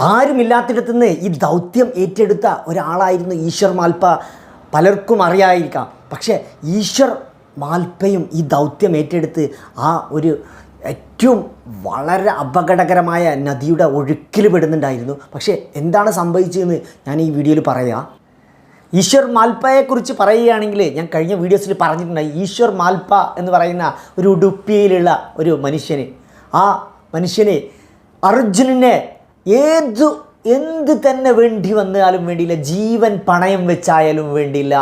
ആരുമില്ലാത്തിടത്തു നിന്ന് ഈ ദൗത്യം ഏറ്റെടുത്ത ഒരാളായിരുന്നു ഈശ്വർ മാൽപ്പ. പലർക്കും അറിയായിരിക്കാം. പക്ഷേ ഈശ്വർ മാൽപ്പയും ഈ ദൗത്യം ഏറ്റെടുത്ത് ആ ഒരു ഏറ്റവും വളരെ അപകടകരമായ നദിയുടെ ഒഴുക്കിൽ പെടുന്നുണ്ടായിരുന്നു. പക്ഷേ എന്താണ് സംഭവിച്ചതെന്ന് ഞാൻ ഈ വീഡിയോയിൽ പറയാം. ഈശ്വർ മാൽപ്പയെക്കുറിച്ച് പറയുകയാണെങ്കിൽ ഞാൻ കഴിഞ്ഞ വീഡിയോസിൽ പറഞ്ഞിട്ടുണ്ട് ഈശ്വർ മാൽപ്പ എന്ന് പറയുന്ന ഒരു ഉടുപ്പിയിലുള്ള ഒരു മനുഷ്യന്. ആ മനുഷ്യനെ അർജുനനെ ഏതു എന്ത് തന്നെ വേണ്ടി വന്നാലും വേണ്ടിയില്ല. ജീവൻ പണയം വെച്ചായാലും വേണ്ടിയില്ല.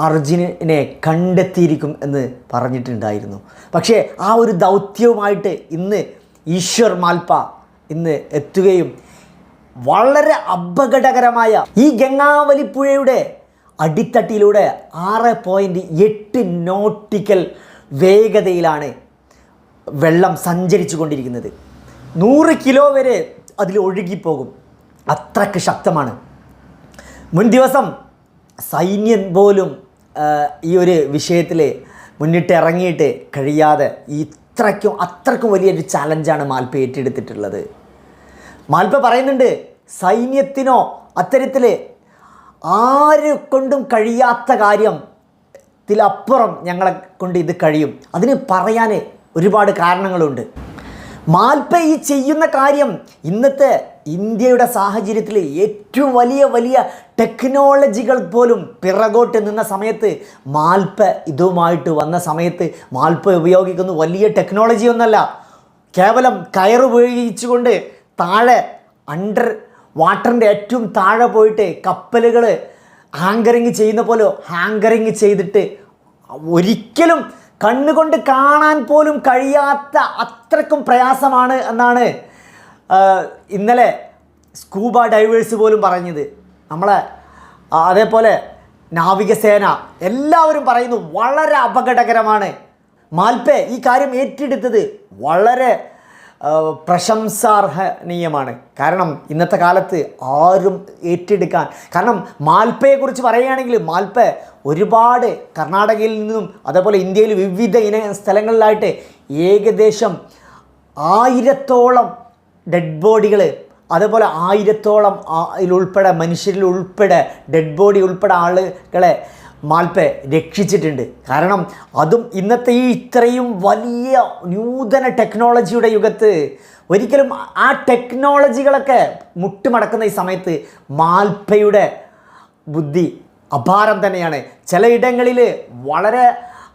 അർജുനനെ കണ്ടെത്തിയിരിക്കും എന്ന് പറഞ്ഞിട്ടുണ്ടായിരുന്നു. പക്ഷേ ആ ഒരു ദൗത്യവുമായിട്ട് ഇന്ന് ഈശ്വർ മാൽപ്പ ഇന്ന് എത്തുകയും വളരെ അപകടകരമായ ഈ ഗംഗാവലി പുഴയുടെ അടിത്തട്ടിലൂടെ ആറ് പോയിന്റ് എട്ട് നോട്ടിക്കൽ വേഗതയിലാണ് വെള്ളം സഞ്ചരിച്ചു കൊണ്ടിരിക്കുന്നത് നൂറ് കിലോ വരെ അതിൽ ഒഴുകിപ്പോകും. അത്രയ്ക്ക് ശക്തമാണ്. മുൻ ദിവസം സൈന്യം പോലും ഈ ഒരു വിഷയത്തിൽ മുന്നിട്ട് ഇറങ്ങിയിട്ട് കഴിയാതെ ഇത്രയ്ക്കും അത്രയ്ക്കും വലിയൊരു ചാലഞ്ചാണ് മാൽപ്പ ഏറ്റെടുത്തിട്ടുള്ളത്. മാൽപ്പ പറയുന്നുണ്ട് സൈന്യത്തിനോ അത്തരത്തിൽ ആരെ കൊണ്ടും കഴിയാത്ത കാര്യം ത്തിലപ്പുറം ഞങ്ങളെ കൊണ്ട് ഇത് കഴിയും. അതിന് പറയാൻ ഒരുപാട് കാരണങ്ങളുണ്ട്. മാൽപ്പ ഈ ചെയ്യുന്ന കാര്യം ഇന്നത്തെ ഇന്ത്യയുടെ സാഹചര്യത്തിൽ ഏറ്റവും വലിയ വലിയ ടെക്നോളജികൾ പോലും പിറകോട്ട് നിന്ന സമയത്ത് മാൽപ്പ ഇതുമായിട്ട് വന്ന സമയത്ത് മാൽപ്പ ഉപയോഗിക്കുന്ന. വലിയ ടെക്നോളജി ഒന്നല്ല. കേവലം കയറ് ഉപയോഗിച്ചുകൊണ്ട് താഴെ അണ്ടർ വാട്ടറിന്റെ ഏറ്റവും താഴെ പോയിട്ട് കപ്പലുകൾ ഹാങ്കറിങ് ചെയ്യുന്ന പോലെ ഹാങ്കറിങ് ചെയ്തിട്ട് ഒരിക്കലും കണ്ണുകൊണ്ട് കാണാൻ പോലും കഴിയാത്ത അത്രക്കും പ്രയാസമാണ് എന്നാണ് ഇന്നലെ സ്കൂബ ഡൈവേഴ്സ് പോലും പറഞ്ഞത്. നമ്മളെ അതേപോലെ നാവികസേന എല്ലാവരും പറയുന്നു വളരെ അപകടകരമാണ്. മാൽപ്പേ ഈ കാര്യം ഏറ്റെടുത്തത് വളരെ പ്രശംസാർഹനീയമാണ്. കാരണം ഇന്നത്തെ കാലത്ത് ആരും ഏറ്റെടുക്കാൻ കാരണം മാൽപ്പയെക്കുറിച്ച് പറയുകയാണെങ്കിൽ മാൽപ്പ ഒരുപാട് കർണാടകയിൽ നിന്നും അതേപോലെ ഇന്ത്യയിൽ വിവിധ ഇന സ്ഥലങ്ങളിലായിട്ട് ഏകദേശം ആയിരത്തോളം ഡെഡ് ബോഡികൾ അതേപോലെ ആയിരത്തോളം ഉൾപ്പെടെ മനുഷ്യരിൽ ഉൾപ്പെടെ ഡെഡ് ബോഡി ഉൾപ്പെടെ ആളുകളെ മാൽപ്പെ രക്ഷിച്ചിട്ടുണ്ട്. കാരണം അതും ഇന്നത്തെ ഈ ഇത്രയും വലിയ നൂതന ടെക്നോളജിയുടെ യുഗത്ത് ഒരിക്കലും ആ ടെക്നോളജികളൊക്കെ മുട്ടുമടക്കുന്ന ഈ സമയത്ത് മാൽപ്പയുടെ ബുദ്ധി അപാരം തന്നെയാണ്. ചിലയിടങ്ങളിൽ വളരെ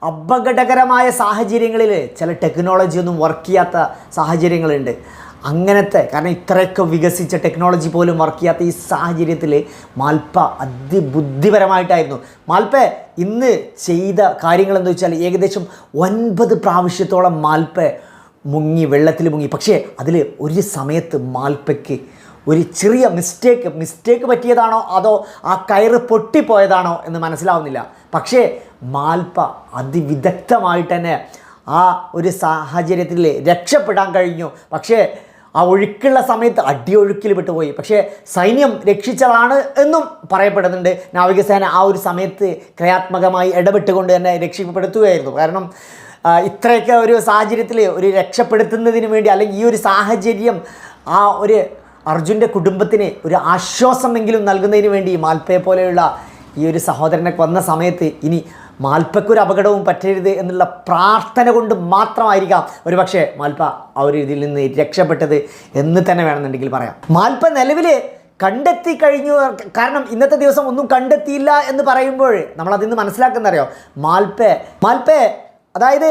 അപകടകരമായ സാഹചര്യങ്ങളിൽ ചില ടെക്നോളജിയൊന്നും വർക്ക് ചെയ്യാത്ത സാഹചര്യങ്ങളുണ്ട്. അങ്ങനത്തെ കാരണം ഇത്രയൊക്കെ വികസിച്ച ടെക്നോളജി പോലും വർക്ക് ചെയ്യാത്ത ഈ സാഹചര്യത്തിൽ മാൽപ്പ അതിബുദ്ധിപരമായിട്ടായിരുന്നു. മാൽപ്പ ഇന്ന് ചെയ്ത കാര്യങ്ങൾ എന്താ വെച്ചാൽ ഏകദേശം ഒൻപത് പ്രാവശ്യത്തോളം മാൽപ്പ മുങ്ങി വെള്ളത്തിൽ മുങ്ങി. പക്ഷേ അതിൽ ഒരു സമയത്ത് മാൽപ്പയ്ക്ക് ഒരു ചെറിയ മിസ്റ്റേക്ക് മിസ്റ്റേക്ക് പറ്റിയതാണോ അതോ ആ കയറ് പൊട്ടിപ്പോയതാണോ എന്ന് മനസ്സിലാവുന്നില്ല. പക്ഷേ മാൽപ്പ അതിവിദഗ്ധമായിട്ട് തന്നെ ആ ഒരു സാഹചര്യത്തിൽ രക്ഷപ്പെടാൻ കഴിഞ്ഞു. പക്ഷേ ആ ഒഴുക്കുള്ള സമയത്ത് അടിയൊഴുക്കിൽ വിട്ടുപോയി പക്ഷേ സൈന്യം രക്ഷിച്ചതാണ് എന്നും പറയപ്പെടുന്നുണ്ട്. നാവികസേന ആ ഒരു സമയത്ത് ക്രിയാത്മകമായി ഇടപെട്ടുകൊണ്ട് തന്നെ രക്ഷപ്പെടുത്തുകയായിരുന്നു കാരണം ഇത്രയൊക്കെ ഒരു സാഹചര്യത്തിൽ ഒരു രക്ഷപ്പെടുത്തുന്നതിന് വേണ്ടി അല്ലെങ്കിൽ ഈ ഒരു സാഹചര്യം ആ ഒരു അർജുന്റെ കുടുംബത്തിന് ഒരു ആശ്വാസമെങ്കിലും നൽകുന്നതിന് വേണ്ടി മാൽപ്പയെ പോലെയുള്ള ഈ ഒരു സഹോദരനെ കൊന്ന സമയത്ത് ഇനി മാൽപ്പയ്ക്കൊരു അപകടവും പറ്റരുത് എന്നുള്ള പ്രാർത്ഥന കൊണ്ട് മാത്രമായിരിക്കാം ഒരു പക്ഷേ മാൽപ്പ ആ ഒരു ഇതിൽ നിന്ന് രക്ഷപ്പെട്ടത് എന്ന് തന്നെ വേണമെന്നുണ്ടെങ്കിൽ പറയാം. മാൽപ്പ നിലവിൽ കണ്ടെത്തി കഴിഞ്ഞു. കാരണം ഇന്നത്തെ ദിവസം ഒന്നും കണ്ടെത്തിയില്ല എന്ന് പറയുമ്പോൾ നമ്മൾ അതിന്ന് നിന്ന് മനസ്സിലാക്കുന്ന അറിയോ മാൽപ്പെ മാൽപ്പെ അതായത്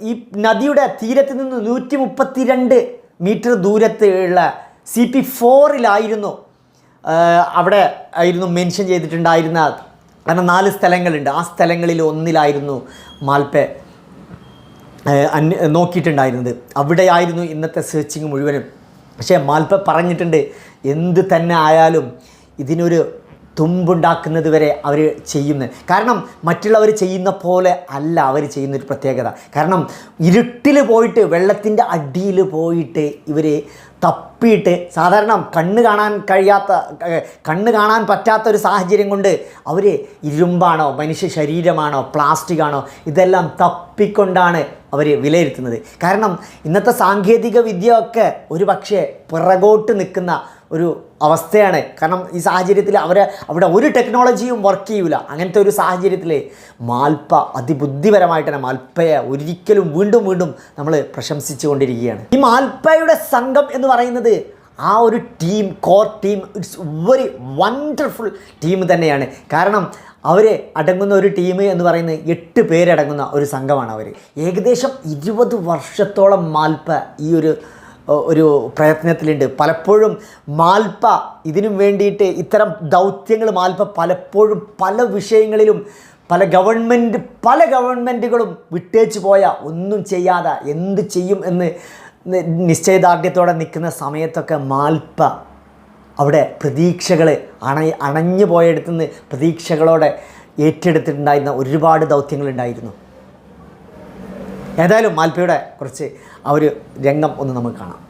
ഈ നദിയുടെ തീരത്ത് നിന്ന് നൂറ്റി മുപ്പത്തിരണ്ട് മീറ്റർ ദൂരത്ത് ഉള്ള സി പി ഫോറിലായിരുന്നു. അവിടെ ആയിരുന്നു മെൻഷൻ ചെയ്തിട്ടുണ്ടായിരുന്ന കാരണം നാല് സ്ഥലങ്ങളുണ്ട്. ആ സ്ഥലങ്ങളിൽ ഒന്നിലായിരുന്നു മാൽപ്പെ അന്വ നോക്കിയിട്ടുണ്ടായിരുന്നത്. അവിടെയായിരുന്നു ഇന്നത്തെ സെർച്ചിങ് മുഴുവനും. പക്ഷേ മാൽപ്പ പറഞ്ഞിട്ടുണ്ട് എന്ത് തന്നെ ആയാലും ഇതിനൊരു തുമ്പുണ്ടാക്കുന്നത് വരെ അവർ ചെയ്യുന്നത് കാരണം മറ്റുള്ളവർ ചെയ്യുന്ന പോലെ അല്ല അവർ ചെയ്യുന്നൊരു പ്രത്യേകത. കാരണം ഇരുട്ടിൽ പോയിട്ട് വെള്ളത്തിന്റെ അടിയിൽ പോയിട്ട് ഇവർ തപ്പിയിട്ട് സാധാരണ കണ്ണ് കാണാൻ കഴിയാത്ത കണ്ണ് കാണാൻ പറ്റാത്ത ഒരു സാഹചര്യം കൊണ്ട് അവർ ഇരുമ്പാണോ മനുഷ്യ ശരീരമാണോ പ്ലാസ്റ്റിക് ആണോ ഇതെല്ലാം തപ്പിക്കൊണ്ടാണ് അവർ വിലയിരുത്തുന്നത്. കാരണം ഇന്നത്തെ സാങ്കേതിക വിദ്യ ഒക്കെ ഒരു പക്ഷേ പിറകോട്ട് നിൽക്കുന്ന ഒരു അവസ്ഥയാണ്. കാരണം ഈ സാഹചര്യത്തിൽ അവരെ അവിടെ ഒരു ടെക്നോളജിയും വർക്ക് ചെയ്യൂല. അങ്ങനത്തെ ഒരു സാഹചര്യത്തിൽ മാൽപ്പ അതിബുദ്ധിപരമായിട്ട് തന്നെ മാൽപ്പയെ ഒരിക്കലും വീണ്ടും വീണ്ടും നമ്മൾ പ്രശംസിച്ചു കൊണ്ടിരിക്കുകയാണ് ഈ മാൽപ്പയുടെ സംഘം എന്ന് പറയുന്നത് ആ ഒരു team core team it's very wonderful team തന്നെയാണ്. കാരണം അവർ അടങ്ങുന്ന ഒരു ടീം എന്ന് പറയുന്നത് എട്ട് പേരടങ്ങുന്ന ഒരു സംഘമാണ് അവർ ഏകദേശം ഇരുപത് വർഷത്തോളം മാൽപ്പ ഈ ഒരു ഒരു പ്രയത്നത്തിലുണ്ട്. പലപ്പോഴും മാൽപ്പ ഇതിനും വേണ്ടിയിട്ട് ഇത്തരം ദൗത്യങ്ങൾ മാൽപ്പ പലപ്പോഴും പല വിഷയങ്ങളിലും പല ഗവൺമെന്റ് പല ഗവൺമെന്റുകളും വിട്ടേച്ച് പോയ ഒന്നും ചെയ്യാതെ എന്ത് ചെയ്യും എന്ന് നിശ്ചയദാർഢ്യത്തോടെ നിൽക്കുന്ന സമയത്തൊക്കെ മാൽപ്പ അവിടെ പ്രതീക്ഷകൾ അണ അണഞ്ഞു പോയടുത്തുനിന്ന് പ്രതീക്ഷകളോടെ ഏറ്റെടുത്തിട്ടുണ്ടായിരുന്ന ഒരുപാട് ദൗത്യങ്ങളുണ്ടായിരുന്നു ഏതായാലും മാൽപ്പയുടെ കുറച്ച് ആ ഒരു രംഗം ഒന്ന് നമുക്ക് കാണാം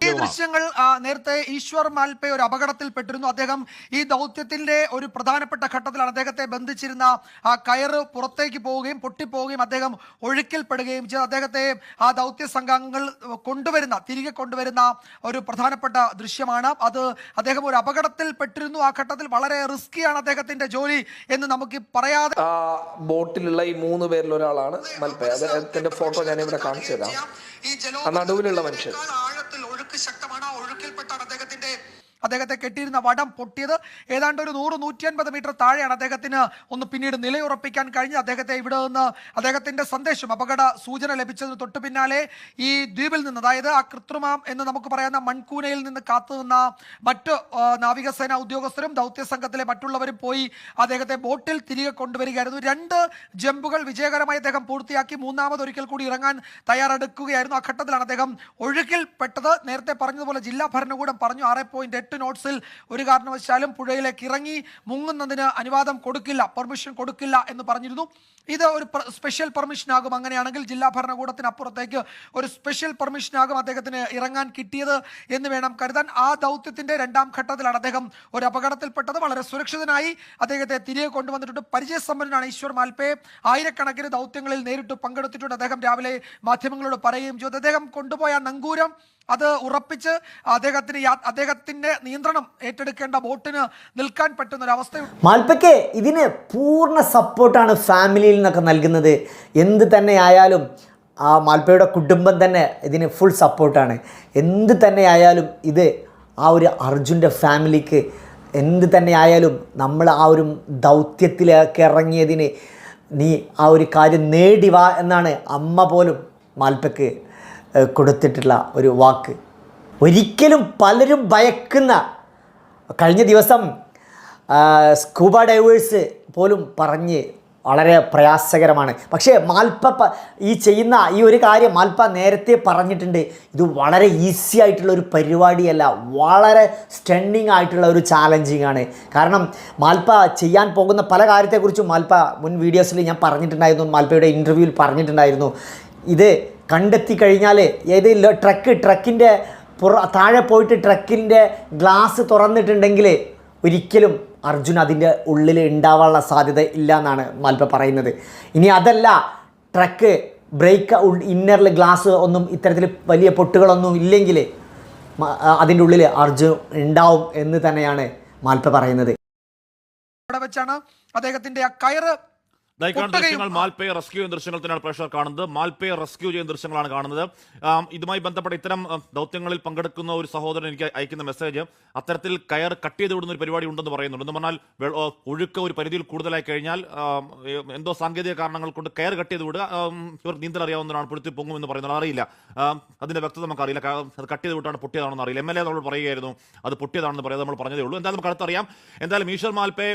ഈ ദൃശ്യങ്ങൾ നേരത്തെ ഈശ്വർ മാൽപെ ഒരു അപകടത്തിൽപ്പെട്ടിരുന്നു. അദ്ദേഹം ഈ ദൗത്യത്തിന്റെ ഒരു പ്രധാനപ്പെട്ട ഘട്ടത്തിലാണ് അദ്ദേഹത്തെ ബന്ധിച്ചിരുന്ന ആ കയറ് പുറത്തേക്ക് പോവുകയും പൊട്ടിപ്പോവുകയും അദ്ദേഹം ഒഴുക്കിൽപ്പെടുകയും ചെയ്തു. അദ്ദേഹത്തെ ആ ദൗത്യ സംഘങ്ങൾ കൊണ്ടുവരുന്ന തിരികെ കൊണ്ടുവരുന്ന ഒരു പ്രധാനപ്പെട്ട ദൃശ്യമാണ്. അത് അദ്ദേഹം ഒരു അപകടത്തിൽപ്പെട്ടിരുന്നു. ആ ഘട്ടത്തിൽ വളരെ റിസ്കിയാണ് അദ്ദേഹത്തിന്റെ ജോലി എന്ന് നമുക്ക് പറയാതെ ബോട്ടിലുള്ള ഈ മൂന്ന് പേരിൽ ഒരാളാണ് മൽപ്പെ അദ്ദേഹത്തിന്റെ ഫോട്ടോ ഞാൻ ഇവിടെ കാണിച്ചു തരാം ഈ നടുവിലുള്ള മനുഷ്യൻ. ആഴത്തിൽ ഒഴുക്ക് ശക്തമാണ് ആ ഒഴുക്കിൽപ്പെട്ടാണ് അദ്ദേഹത്തിന്റെ അദ്ദേഹത്തെ കെട്ടിയിരുന്ന വടം പൊട്ടിയത് ഏതാണ്ട് ഒരു നൂറ് നൂറ്റി അൻപത് മീറ്റർ താഴെയാണ് അദ്ദേഹത്തിന് ഒന്ന് പിന്നീട് നിലയുറപ്പിക്കാൻ കഴിഞ്ഞ് അദ്ദേഹത്തെ ഇവിടെ നിന്ന് അദ്ദേഹത്തിന്റെ സന്ദേശം അപകട സൂചന ലഭിച്ചതിന് തൊട്ടു പിന്നാലെ ഈ ദ്വീപിൽ നിന്ന് അതായത് ആ കൃത്രിമം എന്ന് നമുക്ക് പറയുന്ന മൺകൂനയിൽ നിന്ന് കാത്തുനിന്ന മറ്റ് നാവികസേന ഉദ്യോഗസ്ഥരും ദൗത്യ സംഘത്തിലെ മറ്റുള്ളവരും പോയി അദ്ദേഹത്തെ ബോട്ടിൽ തിരികെ കൊണ്ടുവരികയായിരുന്നു. രണ്ട് ജമ്പുകൾ വിജയകരമായി അദ്ദേഹം പൂർത്തിയാക്കി. മൂന്നാമത് ഒരിക്കൽ കൂടി ഇറങ്ങാൻ തയ്യാറെടുക്കുകയായിരുന്നു. ആ ഘട്ടത്തിലാണ് അദ്ദേഹം ഒഴുക്കിൽ പെട്ടത് നേരത്തെ പറഞ്ഞതുപോലെ ജില്ലാ ഭരണകൂടം പറഞ്ഞു ആറ് പോയിന്റ് എട്ട് നോട്ട്സിൽ ഒരു കാരണവശാലും പുഴയിലേക്ക് ഇറങ്ങി മുങ്ങുന്നതിന് അനുവാദം കൊടുക്കില്ല പെർമിഷൻ കൊടുക്കില്ല എന്ന് പറഞ്ഞിരുന്നു. ഇത് ഒരു സ്പെഷ്യൽ പെർമിഷൻ ആകും. അങ്ങനെയാണെങ്കിൽ ജില്ലാ ഭരണകൂടത്തിന് അപ്പുറത്തേക്ക് ഒരു സ്പെഷ്യൽ പെർമിഷൻ ആകും അദ്ദേഹത്തിന് ഇറങ്ങാൻ കിട്ടിയത് എന്ന് വേണം കരുതാൻ. ആ ദൗത്യത്തിന്റെ രണ്ടാം ഘട്ടത്തിലാണ് അദ്ദേഹം ഒരു അപകടത്തിൽപ്പെട്ടത്. വളരെ സുരക്ഷിതനായി അദ്ദേഹത്തെ തിരികെ കൊണ്ടുവന്നിട്ടുണ്ട്. പരിചയസമ്പന്നനാണ് ഈശ്വർ മാൽപേ. ആയിരക്കണക്കിന് ദൗത്യങ്ങളിൽ നേരിട്ട് പങ്കെടുത്തിട്ടുണ്ട്. അദ്ദേഹം രാവിലെ മാധ്യമങ്ങളോട് പറയുകയും ചെയ്തു. അദ്ദേഹം കൊണ്ടുപോയ നങ്കൂരം അത് ഉറപ്പിച്ച് അദ്ദേഹത്തിന് അദ്ദേഹത്തിന്റെ നിയന്ത്രണം ഏറ്റെടുക്കേണ്ട ബോട്ടിന് നിൽക്കാൻ പറ്റുന്ന ഒരു അവസ്ഥയുണ്ട് മാൽപ്പയ്ക്ക് ഇതിന് പൂർണ സപ്പോർട്ടാണ് ഫാമിലിയിൽ നിന്നൊക്കെ നൽകുന്നത്. എന്ത് തന്നെ ആയാലും ആ മാൽപ്പയുടെ കുടുംബം തന്നെ ഇതിന് ഫുൾ സപ്പോർട്ടാണ് എന്ത് തന്നെ ആയാലും ഇത് ആ ഒരു അർജുന്റെ ഫാമിലിക്ക് എന്ത് തന്നെ ആയാലും നമ്മൾ ആ ഒരു ദൗത്യത്തിലേക്ക് ഇറങ്ങിയതിന് നീ ആ ഒരു കാര്യം നേടി വാ എന്നാണ് അമ്മ പോലും മാൽപ്പയ്ക്ക് കൊടുത്തിട്ടുള്ള ഒരു വാക്ക്. ഒരിക്കലും പലരും ഭയക്കുന്ന കഴിഞ്ഞ ദിവസം സ്കൂബ ഡൈവേഴ്സ് പോലും പറഞ്ഞ് വളരെ പ്രയാസകരമാണ്. പക്ഷേ മാൽപ്പ ഈ ചെയ്യുന്ന ഈ ഒരു കാര്യം മാൽപ്പ നേരത്തെ പറഞ്ഞിട്ടുണ്ട്. ഇത് വളരെ ഈസി ആയിട്ടുള്ള ഒരു പരിപാടിയല്ല. വളരെ സ്റ്റണ്ണിങ് ആയിട്ടുള്ള ഒരു ചാലഞ്ചിങ് ആണ്. കാരണം മാൽപ്പ ചെയ്യാൻ പോകുന്ന പല കാര്യത്തെക്കുറിച്ചും മാൽപ്പ മുൻ വീഡിയോസിൽ ഞാൻ പറഞ്ഞിട്ടുണ്ടായിരുന്നു. മാൽപ്പയുടെ ഇന്റർവ്യൂവിൽ പറഞ്ഞിട്ടുണ്ടായിരുന്നു. ഇത് കണ്ടെത്തി കഴിഞ്ഞാൽ ഏത് ട്രക്ക് ട്രക്കിന്റെ പുറ താഴെ പോയിട്ട് ട്രക്കിന്റെ ഗ്ലാസ് തുറന്നിട്ടുണ്ടെങ്കിൽ ഒരിക്കലും അർജുൻ അതിന്റെ ഉള്ളിൽ ഉണ്ടാവാനുള്ള സാധ്യത ഇല്ല എന്നാണ് മാൽപ്പ പറയുന്നത്. ഇനി അതല്ല ട്രക്ക് ബ്രേക്ക് ഇന്നറിൽ ഗ്ലാസ് ഒന്നും ഇത്തരത്തിൽ വലിയ പൊട്ടുകളൊന്നും ഇല്ലെങ്കിൽ അതിന്റെ ഉള്ളിൽ അർജുൻ ഉണ്ടാവും എന്ന് തന്നെയാണ് മാൽപ്പ പറയുന്നത്. അവിടെ വെച്ചാണ് അദ്ദേഹത്തിന്റെ ആ കയറ് പൊട്ടുകയും ദൃശ്യങ്ങൾ മാൽപേ റെസ്ക്യൂ ചെയ്യുന്ന ദൃശ്യങ്ങൾ തന്നെയാണ് പ്രേക്ഷകർ കാണുന്നത്. മാൽപേ റെസ്ക്യൂ ചെയ്യുന്ന ദൃശ്യങ്ങളാണ് കാണുന്നത്. ഇതുമായി ബന്ധപ്പെട്ട ഇത്തരം ദൗത്യങ്ങളിൽ പങ്കെടുക്കുന്ന ഒരു സഹോദരൻ എനിക്ക് അയക്കുന്ന മെസ്സേജ് അത്തരത്തിൽ കയർ കട്ട് ചെയ്ത് വിടുന്ന ഒരു പരിപാടി ഉണ്ടെന്ന് പറയുന്നുണ്ട്. എന്ന് പറഞ്ഞാൽ ഒഴുക്ക് ഒരു പരിധിയിൽ കൂടുതലായി കഴിഞ്ഞാൽ എന്തോ സാങ്കേതിക കാരണങ്ങൾ കൊണ്ട് കയർ കട്ട് ചെയ്ത് വിടുക ഇവർ നീന്തൽ അറിയാവുന്നതാണ് പൊടുത്തി പൊങ്ങും എന്ന് പറയുന്നത്. അറിയില്ല. അതിന്റെ വ്യക്തത നമുക്കറിയില്ല. അറിയില്ല അത് കട്ട് ചെയ്ത് വിട്ടാണ് പൊട്ടിയതാണെന്ന് അറിയില്ല. എം എൽ എ നമ്മൾ പറയുകയായിരുന്നു അത് പൊട്ടിയതാണെന്ന് പറയാതെ നമ്മൾ പറഞ്ഞതേ ഉള്ളൂ. എന്തായാലും നമുക്ക് അടുത്തറിയാം. എന്തായാലും ഈശ്വർ മാൽപേ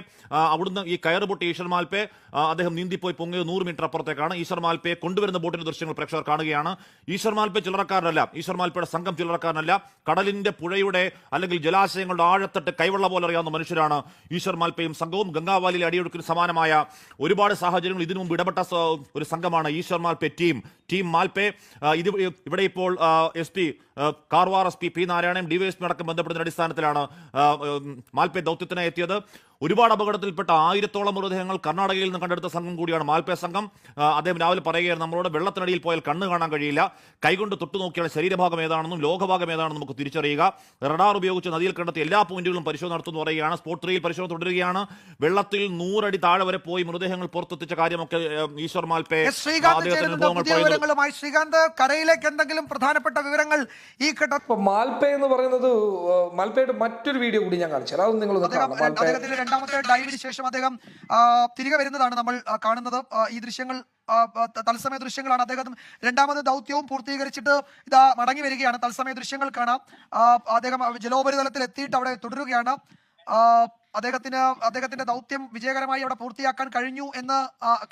അവിടുന്ന് ഈ കയർ പൊട്ടി ഈശ്വർ മാൽപേ ആ, അദ്ദേഹം നീന്തിപ്പോയി പൊങ്ങിയത് നൂറ് മീറ്റർ അപ്പുറത്തേക്കാണ്. ഈശ്വർ മാൽപ്പയെ കൊണ്ടുവരുന്ന ബോട്ടിന്റെ ദൃശ്യങ്ങൾ പ്രേക്ഷകർ കാണുകയാണ്. ഈശ്വർ മാൽപേ ചില്ലറക്കാരനല്ല. ഈശ്വർ മാൽപ്പയുടെ സംഘം ചില്ലറക്കാരനല്ല. കടലിന്റെ പുഴയുടെ അല്ലെങ്കിൽ ജലാശയങ്ങളുടെ ആഴത്തട്ട് കൈവെള്ള പോലെ അറിയാവുന്ന മനുഷ്യരാണ് ഈശ്വർ മാൽപ്പയും സംഘവും. ഗംഗാവാലിയിലെ അടിയൊഴുക്കിന് സമാനമായ ഒരുപാട് സാഹചര്യങ്ങൾ ഇതിനു മുമ്പ് ഇടപെട്ട ഒരു സംഘമാണ് ഈശ്വർ മാൽപ്പെ ടീം ടീം മാൽപ്പെ ഇത് ഇവിടെ ഇപ്പോൾ S Karwar S P P Narayanan DYSP അടക്കം ബന്ധപ്പെടുന്ന അടിസ്ഥാനത്തിലാണ് മാൽപേ ദൗത്യത്തിനായി എത്തിയത്. ഒരുപാട് അപകടത്തിൽപ്പെട്ട ആയിരത്തോളം മൃതദേഹങ്ങൾ കർണാടകയിൽ നിന്ന് കണ്ടെടുത്ത സംഘം കൂടിയാണ് മാൽപേ സംഘം. അദ്ദേഹം രാവിലെ പറയുകയായിരുന്നു നമ്മളോട് വെള്ളത്തിനടിയിൽ പോയാൽ കണ്ണ് കാണാൻ കഴിയില്ല. കൈകൊണ്ട് തൊട്ടു നോക്കിയാൽ ശരീരഭാഗം ഏതാണെന്നും ലോകഭാഗം ഏതാണെന്നും നമുക്ക് തിരിച്ചറിയുക. റഡാർ ഉപയോഗിച്ച് നദിയിൽ കണ്ടെത്തിയ എല്ലാ പോയിന്റുകളും പരിശോധന നടത്തുന്നു പറയുകയാണ്. സ്പോട്ട് ത്രീയിൽ പരിശോധന തുടരുകയാണ്. വെള്ളത്തിൽ നൂറടി താഴെ വരെ പോയി മൃതദേഹങ്ങൾ പുറത്തെത്തിച്ച കാര്യമൊക്കെ ഈശ്വർ മാൽപേ ശ്രീകാന്ത് കരയിലേക്ക് എന്തെങ്കിലും പ്രധാനപ്പെട്ട വിവരങ്ങൾ ഈ ഘട്ടം ഇപ്പൊ മാൽപ്പേ എന്ന് പറയുന്നത് മാൽപ്പയുടെ മറ്റൊരു വീഡിയോ കൂടി ഞാൻ കാണിച്ചു അതൊന്നും അത് നിങ്ങൾ അദ്ദേഹം അദ്ദേഹത്തിന്റെ രണ്ടാമത്തെ ഡൈവിന് ശേഷം അദ്ദേഹം തിരികെ വരുന്നതാണ് നമ്മൾ കാണുന്നത്. ഈ ദൃശ്യങ്ങൾ തത്സമയ ദൃശ്യങ്ങളാണ് അദ്ദേഹം രണ്ടാമത് ദൗത്യവും പൂർത്തീകരിച്ചിട്ട് ഇതാ മടങ്ങി വരികയാണ്. തത്സമയ ദൃശ്യങ്ങൾ കാണാം. അദ്ദേഹം ജലോപരിതലത്തിൽ എത്തിയിട്ട് അവിടെ തുടരുകയാണ്. അദ്ദേഹത്തിന് അദ്ദേഹത്തിന്റെ ദൗത്യം വിജയകരമായി അവിടെ പൂർത്തിയാക്കാൻ കഴിഞ്ഞു എന്ന്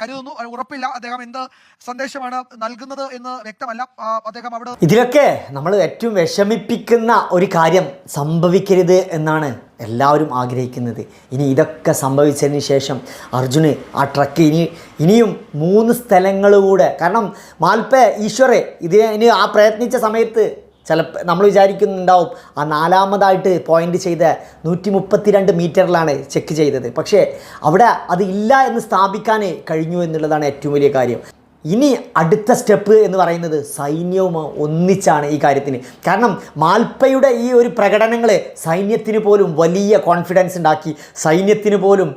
കരുതുന്നു. ഉറപ്പില്ല. അദ്ദേഹം എന്ത് സന്ദേശമാണ് നൽകുന്നത് എന്ന് വ്യക്തമല്ല. അദ്ദേഹം അവിടെ ഇതിലൊക്കെ നമ്മൾ ഏറ്റവും വിഷമിപ്പിക്കുന്ന ഒരു കാര്യം സംഭവിക്കരുത് എന്നാണ് എല്ലാവരും ആഗ്രഹിക്കുന്നത്. ഇനി ഇതൊക്കെ സംഭവിച്ചതിന് ശേഷം അർജുന് ആ ട്രക്ക് ഇനി ഇനിയും മൂന്ന് സ്ഥലങ്ങളുകൂടെ കാരണം മാൽപ്പ ഈശ്വറെ ഇതിന് ആ പ്രയത്നിച്ച സമയത്ത് ചിലപ്പോൾ നമ്മൾ വിചാരിക്കുന്നുണ്ടാവും ആ നാലാമതായിട്ട് പോയിന്റ് ചെയ്ത നൂറ്റി മുപ്പത്തിരണ്ട് മീറ്ററിലാണ് ചെക്ക് ചെയ്തത്. പക്ഷേ അവിടെ അത് ഇല്ല എന്ന് സ്ഥാപിക്കാൻ കഴിഞ്ഞു എന്നുള്ളതാണ് ഏറ്റവും വലിയ കാര്യം. ഇനി അടുത്ത സ്റ്റെപ്പ് എന്ന് പറയുന്നത് സൈന്യവും ഒന്നിച്ചാണ് ഈ കാര്യത്തിന്. കാരണം മാൽപ്പയുടെ ഈ ഒരു പ്രകടനങ്ങൾ സൈന്യത്തിന് പോലും വലിയ കോൺഫിഡൻസ് ഉണ്ടാക്കി സൈന്യത്തിന് പോലും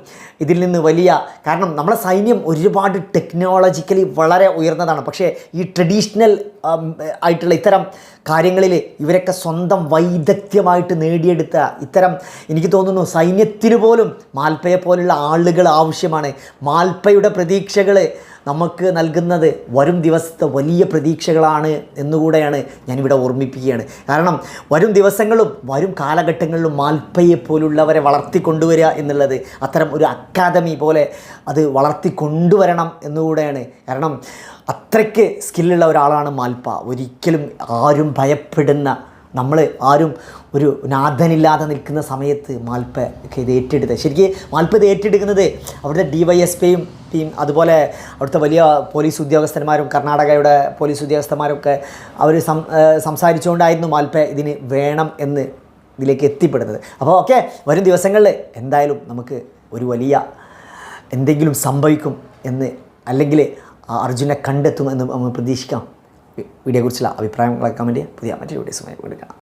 ഇതിൽ നിന്ന് വലിയ കാരണം നമ്മളെ സൈന്യം ഒരുപാട് ടെക്നോളജിക്കലി വളരെ ഉയർന്നതാണ്. പക്ഷേ ഈ ട്രഡീഷണൽ ആയിട്ടുള്ള ഇത്തരം കാര്യങ്ങളിൽ ഇവരൊക്കെ സ്വന്തം വൈദഗ്ധ്യമായിട്ട് നേടിയെടുത്ത ഇത്തരം എനിക്ക് തോന്നുന്നു സൈന്യത്തിന് പോലും മാൽപ്പയെ പോലുള്ള ആളുകൾ ആവശ്യമാണ്. മാൽപ്പയുടെ പ്രതീക്ഷകൾ നമുക്ക് നൽകുന്നത് വരും ദിവസത്തെ വലിയ പ്രതീക്ഷകളാണ് എന്നുകൂടെയാണ് ഞാനിവിടെ ഓർമ്മിപ്പിക്കുകയാണ്. കാരണം വരും ദിവസങ്ങളും വരും കാലഘട്ടങ്ങളിലും മാൽപ്പയെ പോലുള്ളവരെ വളർത്തിക്കൊണ്ടുവരിക എന്നുള്ളത് അത്തരം ഒരു അക്കാദമി പോലെ അത് വളർത്തിക്കൊണ്ടുവരണം എന്നുകൂടെയാണ്. കാരണം അത്രയ്ക്ക് സ്കില്ലുള്ള ഒരാളാണ് മാൽപ്പ. ഒരിക്കലും ആരും ഭയപ്പെടുന്ന നമ്മൾ ആരും ഒരു നാഥനില്ലാതെ നിൽക്കുന്ന സമയത്ത് മാൽപ്പ ഇത് ഏറ്റെടുത്തത്. ശരിക്കും മാൽപ്പ ഇത് ഏറ്റെടുക്കുന്നത് അവിടുത്തെ ഡി വൈ എസ് പിയും ടീം അതുപോലെ അവിടുത്തെ വലിയ പോലീസ് ഉദ്യോഗസ്ഥന്മാരും കർണാടകയുടെ പോലീസ് ഉദ്യോഗസ്ഥന്മാരൊക്കെ അവർ സം സംസാരിച്ചുകൊണ്ടായിരുന്നു മാൽപ്പ ഇതിന് വേണം എന്ന് ഇതിലേക്ക് എത്തിപ്പെടുന്നത്. അപ്പോൾ ഓക്കെ വരും ദിവസങ്ങളിൽ എന്തായാലും നമുക്ക് ഒരു വലിയ എന്തെങ്കിലും സംഭവിക്കും എന്ന് അല്ലെങ്കിൽ ആ കണ്ടെത്തും എന്ന് നമ്മൾ പ്രതീക്ഷിക്കാം. വീഡിയോയെക്കുറിച്ചുള്ള അഭിപ്രായങ്ങളൊക്കെ കമന്റ് പുതിയ മറ്റൊരു വീഡിയോസുമായി കാണാം